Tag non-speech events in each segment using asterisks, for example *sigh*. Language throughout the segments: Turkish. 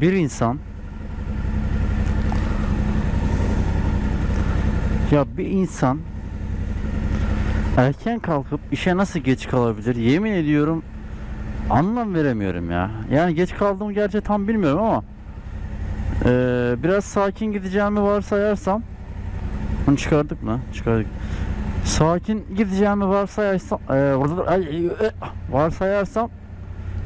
bir insan Ya bir insan erken kalkıp işe nasıl geç kalabilir? Yemin ediyorum anlam veremiyorum ya. Yani geç kaldığımı gerçi tam bilmiyorum ama eee, biraz sakin gideceğimi varsayarsam bunu çıkardık mı? Çıkardık. Sakin gideceğimi varsayarsam e, varsayarsam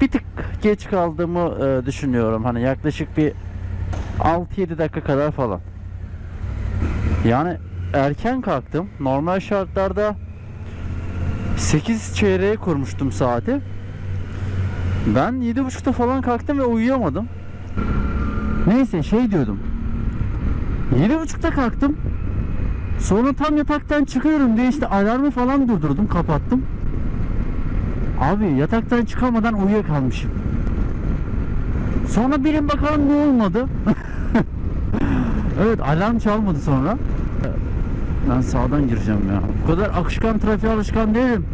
bir tık geç kaldığımı e, düşünüyorum. Hani yaklaşık bir 6-7 dakika kadar falan. Yani erken kalktım. Normal şartlarda 8 çeyreğe kurmuştum saati. Ben 7.30'da falan kalktım ve uyuyamadım. Neyse şey diyordum. 7.30'da kalktım. Sonra tam yataktan çıkıyorum diye işte alarmı falan durdurdum, kapattım. Abi yataktan çıkamadan uyuyakalmışım. Sonra bilin bakalım ne olmadı. *laughs* evet alarm çalmadı sonra. Ben sağdan gireceğim ya. Bu kadar akışkan trafiğe alışkan değilim.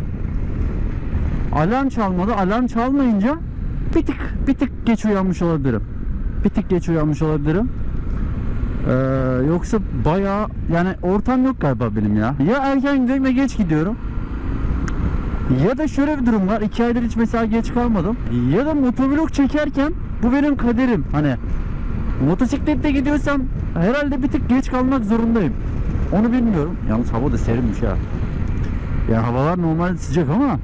Alarm çalmadı. Alarm çalmayınca bir tık bir tık geç uyanmış olabilirim. Bir tık geç uyanmış olabilirim. Ee, yoksa bayağı yani ortam yok galiba benim ya. Ya erken gidiyorum ya geç gidiyorum. Ya da şöyle bir durum var. iki aydır hiç mesela geç kalmadım. Ya da motovlog çekerken bu benim kaderim. Hani motosiklette gidiyorsam herhalde bir tık geç kalmak zorundayım. Onu bilmiyorum. Yalnız hava da serinmiş ha. Yani havalar normalde sıcak ama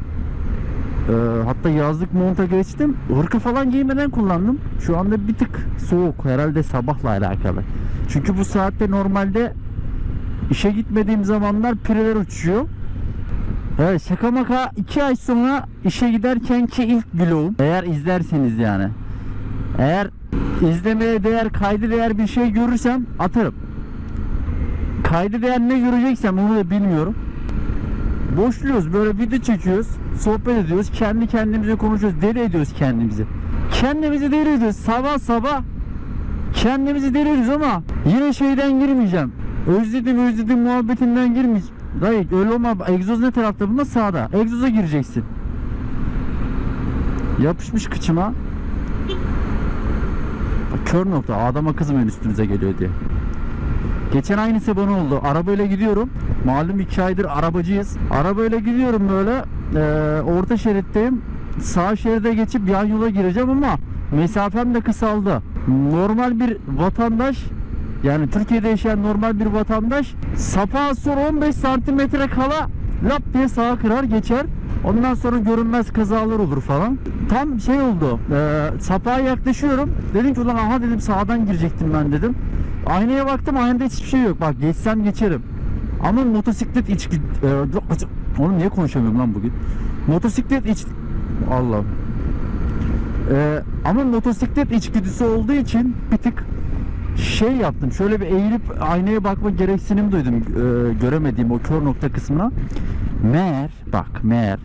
e, hatta yazlık monta geçtim. Hırka falan giymeden kullandım. Şu anda bir tık soğuk. Herhalde sabahla alakalı. Çünkü bu saatte normalde işe gitmediğim zamanlar pireler uçuyor. Evet şaka maka 2 ay sonra işe giderkenki ilk vlogum. Eğer izlerseniz yani. Eğer izlemeye değer, kaydı değer bir şey görürsem atarım. Kaydı değer ne göreceksem onu da bilmiyorum. Boşluyoruz böyle video çekiyoruz. Sohbet ediyoruz. Kendi kendimize konuşuyoruz. Deli ediyoruz kendimizi. Kendimizi deli ediyoruz. Sabah sabah kendimizi deli ama yine şeyden girmeyeceğim. Özledim özledim muhabbetinden girmeyeceğim. Dayı öyle olma. Egzoz ne tarafta? Bunda sağda. Egzoza gireceksin. Yapışmış kıçıma. Bak, Kör nokta. Adama kızmayın üstünüze geliyor diye. Geçen aynısı bana oldu. Arabayla gidiyorum. Malum iki aydır arabacıyız. Arabayla gidiyorum böyle. Ee, orta şeritteyim. Sağ şeride geçip yan yola gireceğim ama mesafem de kısaldı. Normal bir vatandaş yani Türkiye'de yaşayan normal bir vatandaş sapa sonra 15 santimetre kala lap diye sağa kırar geçer. Ondan sonra görünmez kazalar olur falan. Tam şey oldu. E, sapağa yaklaşıyorum. Dedim ki ulan aha dedim sağdan girecektim ben dedim. Aynaya baktım aynada hiçbir şey yok. Bak geçsem geçerim. Ama motosiklet içki... E, oğlum niye konuşamıyorum lan bugün? Motosiklet iç... Allah. E, ama motosiklet içgüdüsü olduğu için bir tık şey yaptım. Şöyle bir eğilip aynaya bakma gereksinim duydum. e, göremediğim o kör nokta kısmına. Meğer bak meğer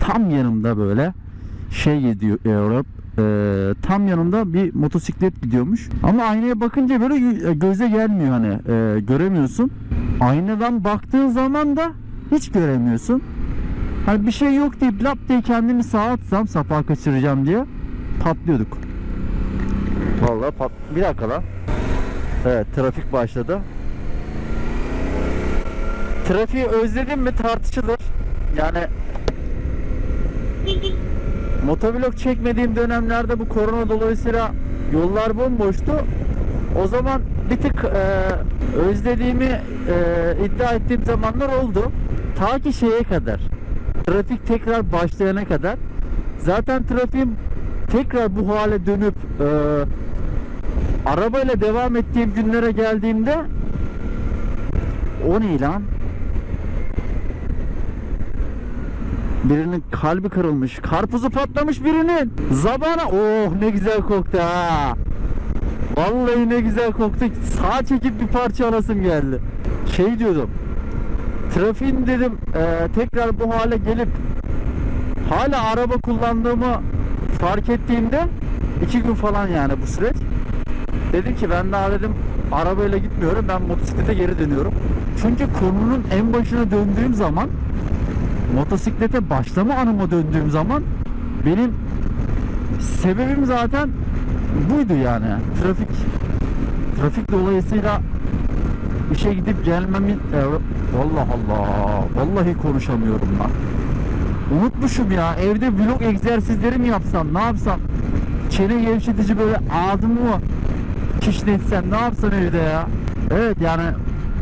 tam yanımda böyle şey gidiyor e, tam yanımda bir motosiklet gidiyormuş. Ama aynaya bakınca böyle gö- göze gelmiyor hani e, göremiyorsun. Aynadan baktığın zaman da hiç göremiyorsun. Hani bir şey yok deyip lap diye kendimi sağa atsam sapağı kaçıracağım diye patlıyorduk. Vallahi pat bir dakika lan. Evet trafik başladı. Trafiği özledim mi tartışılır. Yani motovlog çekmediğim dönemlerde bu korona dolayısıyla yollar bomboştu. O zaman bir tık e, özlediğimi e, iddia ettiğim zamanlar oldu. Ta ki şeye kadar. Trafik tekrar başlayana kadar. Zaten trafiğin tekrar bu hale dönüp e, arabayla devam ettiğim günlere geldiğimde o ne lan? Birinin kalbi kırılmış. Karpuzu patlamış birinin. Zabana. Oh ne güzel koktu ha. Vallahi ne güzel koktu. Sağ çekip bir parça alasım geldi. Şey diyordum. Trafiğin dedim e, tekrar bu hale gelip hala araba kullandığımı fark ettiğimde iki gün falan yani bu süreç. Dedim ki ben daha dedim arabayla gitmiyorum ben motosiklete geri dönüyorum. Çünkü konunun en başına döndüğüm zaman motosiklete başlama anıma döndüğüm zaman benim sebebim zaten buydu yani. Trafik trafik dolayısıyla işe gidip gelmemin e, Allah Allah vallahi konuşamıyorum lan. Unutmuşum ya evde vlog egzersizleri mi yapsam ne yapsam çene gevşetici böyle ağzımı mı kişnetsem ne yapsam evde ya? Evet yani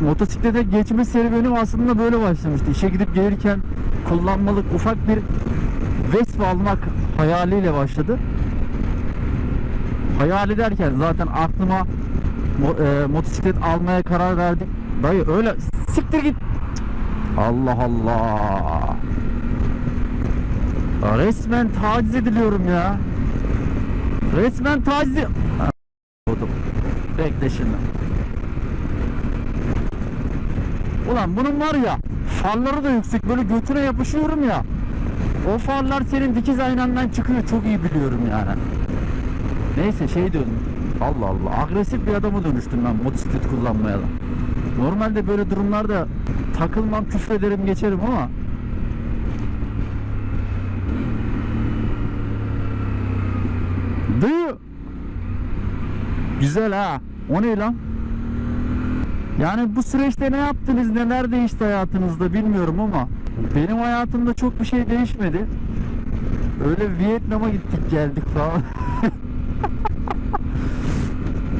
motosiklete geçme serüvenim aslında böyle başlamıştı. İşe gidip gelirken kullanmalık ufak bir Vespa almak hayaliyle başladı. Hayal ederken zaten aklıma e, motosiklet almaya karar verdik dayı öyle siktir git. Allah Allah. Resmen taciz ediliyorum ya. Resmen taciz... Bekle şimdi. Ulan bunun var ya farları da yüksek böyle götüne yapışıyorum ya. O farlar senin dikiz aynandan çıkıyor çok iyi biliyorum yani. Neyse şey diyordum. Allah Allah agresif bir adama dönüştüm ben motosiklet kullanmaya da. Normalde böyle durumlarda takılmam küfrederim geçerim ama Dayı. Güzel ha. O ne lan? Yani bu süreçte ne yaptınız, neler değişti hayatınızda bilmiyorum ama benim hayatımda çok bir şey değişmedi. Öyle Vietnam'a gittik geldik falan. *laughs*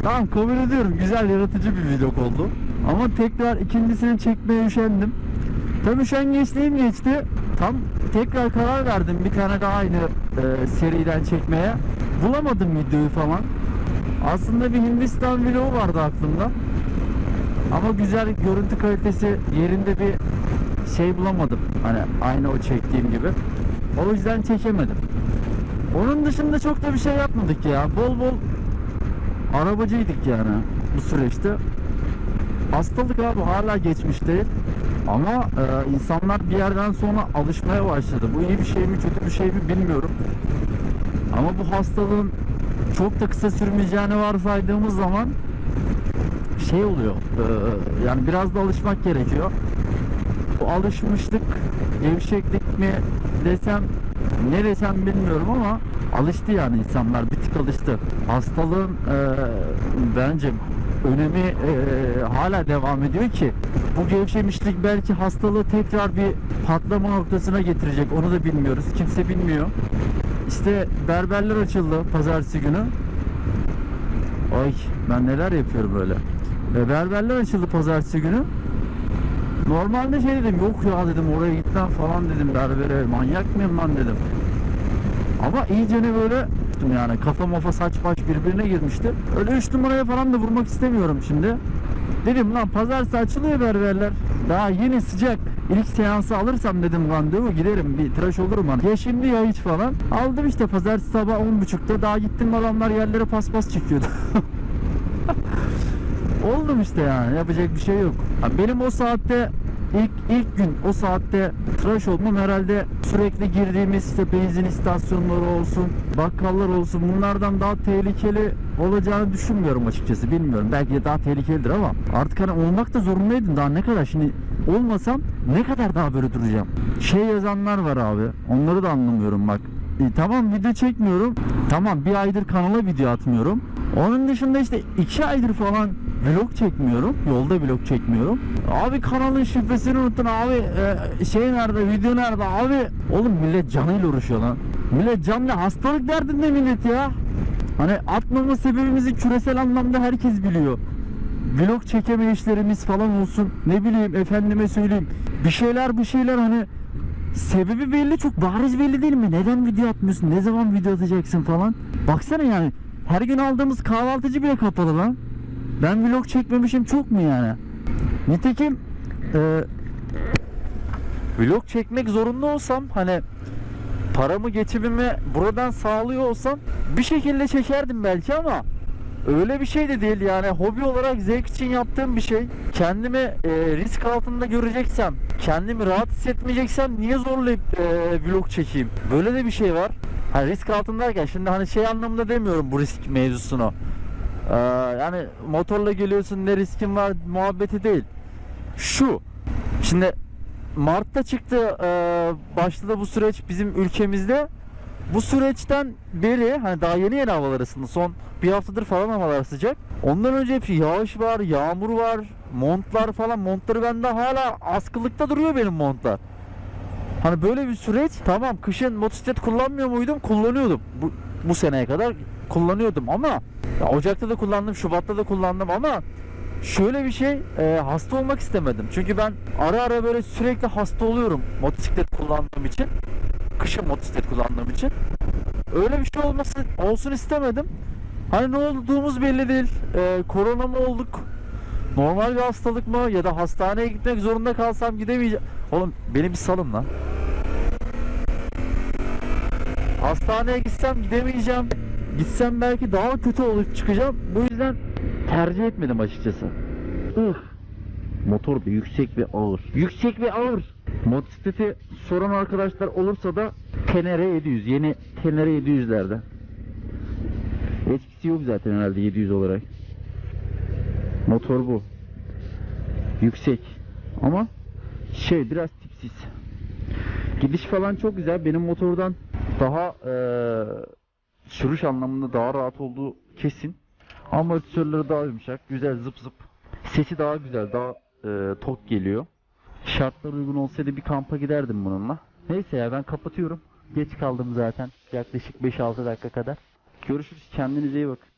tamam kabul ediyorum. Güzel yaratıcı bir vlog oldu. Ama tekrar ikincisini çekmeye üşendim. Tam üşengeçliğim geçti. Tam tekrar karar verdim bir tane daha aynı e, seriden çekmeye. Bulamadım videoyu falan. Aslında bir Hindistan vlogu vardı aklımda. Ama güzel görüntü kalitesi yerinde bir şey bulamadım. Hani aynı o çektiğim gibi. O yüzden çekemedim. Onun dışında çok da bir şey yapmadık ya. Bol bol arabacıydık yani bu süreçte. Hastalık abi hala geçmiş değil. Ama e, insanlar bir yerden sonra alışmaya başladı. Bu iyi bir şey mi kötü bir şey mi bilmiyorum. Ama bu hastalığın çok da kısa sürmeyeceğini varsaydığımız zaman şey oluyor. e, yani biraz da alışmak gerekiyor. Bu alışmışlık, gevşeklik mi desem ne desem bilmiyorum ama alıştı yani insanlar bir tık alıştı. Hastalığın e, bence önemi e, hala devam ediyor ki bu gevşemişlik belki hastalığı tekrar bir patlama noktasına getirecek onu da bilmiyoruz kimse bilmiyor işte berberler açıldı pazartesi günü ay ben neler yapıyorum böyle e, berberler açıldı pazartesi günü normalde şey dedim yok ya dedim oraya gitmem falan dedim berbere manyak mıyım lan dedim ama iyice ne böyle yani kafa mafa saç baş birbirine girmişti. Öyle 3 numaraya falan da vurmak istemiyorum şimdi. Dedim lan pazartesi açılıyor berberler. Daha yeni sıcak. İlk seansı alırsam dedim randevu giderim bir tıraş olurum bana. Ya şimdi ya hiç falan. Aldım işte pazartesi sabah 10.30'da daha gittim adamlar yerlere paspas çekiyordu. *laughs* Oldum işte yani yapacak bir şey yok. Benim o saatte ilk ilk gün o saatte tıraş olmam herhalde sürekli girdiğimiz işte benzin istasyonları olsun, bakkallar olsun bunlardan daha tehlikeli olacağını düşünmüyorum açıkçası. Bilmiyorum. Belki de daha tehlikelidir ama artık hani olmak da zorundaydın daha ne kadar şimdi olmasam ne kadar daha böyle duracağım. Şey yazanlar var abi. Onları da anlamıyorum bak. E, tamam video çekmiyorum. Tamam bir aydır kanala video atmıyorum. Onun dışında işte iki aydır falan vlog çekmiyorum. Yolda vlog çekmiyorum. Abi kanalın şifresini unuttun abi. e, şey nerede? Video nerede? Abi oğlum millet canıyla uğraşıyor lan. Millet canlı hastalık derdinde millet ya. Hani atmama sebebimizi küresel anlamda herkes biliyor. Vlog çekeme işlerimiz falan olsun. Ne bileyim efendime söyleyeyim. Bir şeyler bir şeyler hani sebebi belli çok bariz belli değil mi? Neden video atmıyorsun? Ne zaman video atacaksın falan? Baksana yani her gün aldığımız kahvaltıcı bile kapalı lan. Ben vlog çekmemişim çok mu yani? Nitekim e, vlog çekmek zorunda olsam hani paramı geçimimi buradan sağlıyor olsam bir şekilde çekerdim belki ama öyle bir şey de değil yani hobi olarak zevk için yaptığım bir şey. Kendimi e, risk altında göreceksem, kendimi rahat hissetmeyeceksem niye zorlayıp e, vlog çekeyim? Böyle de bir şey var. Hani risk altındayken şimdi hani şey anlamında demiyorum bu risk mevzusunu. Ee, yani motorla geliyorsun ne riskin var muhabbeti değil. Şu. Şimdi Mart'ta çıktı e, başladı bu süreç bizim ülkemizde. Bu süreçten beri hani daha yeni yeni havalar ısındı. Son bir haftadır falan havalar sıcak. Ondan önce hep yağış var, yağmur var, montlar falan. Montları bende hala askılıkta duruyor benim montlar. Hani böyle bir süreç tamam kışın motosiklet kullanmıyor muydum? Kullanıyordum. Bu, bu seneye kadar kullanıyordum ama ya Ocak'ta da kullandım, Şubat'ta da kullandım ama şöyle bir şey e, hasta olmak istemedim. Çünkü ben ara ara böyle sürekli hasta oluyorum motosiklet kullandığım için. Kışın motosiklet kullandığım için. Öyle bir şey olması olsun istemedim. Hani ne olduğumuz belli değil. E, korona mı olduk? Normal bir hastalık mı? Ya da hastaneye gitmek zorunda kalsam gidemeyeceğim. Oğlum beni bir salın lan. Hastaneye gitsem gidemeyeceğim. Gitsem belki daha kötü olup çıkacağım. Bu yüzden tercih etmedim açıkçası. Uf. Motor bir yüksek ve ağır. Yüksek ve ağır. Motosikleti soran arkadaşlar olursa da Tenere 700. Yeni Tenere 700'lerde. Eskisi yok zaten herhalde 700 olarak. Motor bu. Yüksek. Ama şey biraz tipsiz. Gidiş falan çok güzel. Benim motordan daha eee sürüş anlamında daha rahat olduğu kesin. Amortisörleri daha yumuşak, güzel zıp zıp. Sesi daha güzel, daha eee, tok geliyor. Şartlar uygun olsaydı bir kampa giderdim bununla. Neyse ya ben kapatıyorum. Geç kaldım zaten. Yaklaşık 5-6 dakika kadar. Görüşürüz. Kendinize iyi bakın.